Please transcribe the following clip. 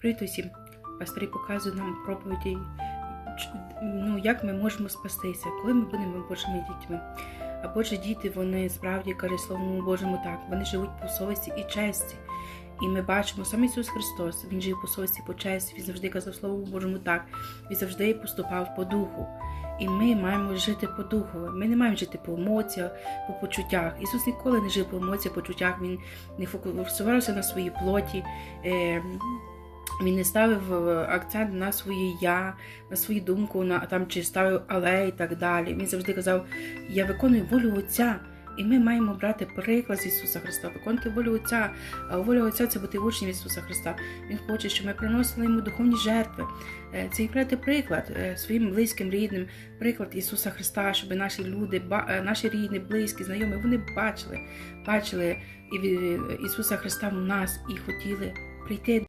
Привіт усім! Пастирі показують нам проповіді, ну, як ми можемо спастися, коли ми будемо Божими дітьми. А Божі діти, вони справді каже Словому Божому так, вони живуть по совісті і честі. І ми бачимо сам Ісус Христос, Він жив по совісті, по честі, Він завжди казав Словому Божому так, Він завжди поступав по духу. І ми маємо жити по духу. Ми не маємо жити по емоціях, по почуттях. Ісус ніколи не жив по емоціях, почуттях. Він не фокусувався на своїй плоті. Е, він не ставив е, акцент на своє я, на свою думку, на там чи ставив але і так далі. Він завжди казав: Я виконую волю Отця. І ми маємо брати приклад з Ісуса Христа, виконувати волю Отця. А воля Отця це бути учнем Ісуса Христа. Він хоче, щоб ми приносили йому духовні жертви. Е, Це і брати приклад е, своїм близьким, рідним, приклад Ісуса Христа, щоб наші люди, наші рідні, близькі, знайомі, вони бачили, бачили Ісуса Христа в нас і хотіли прийти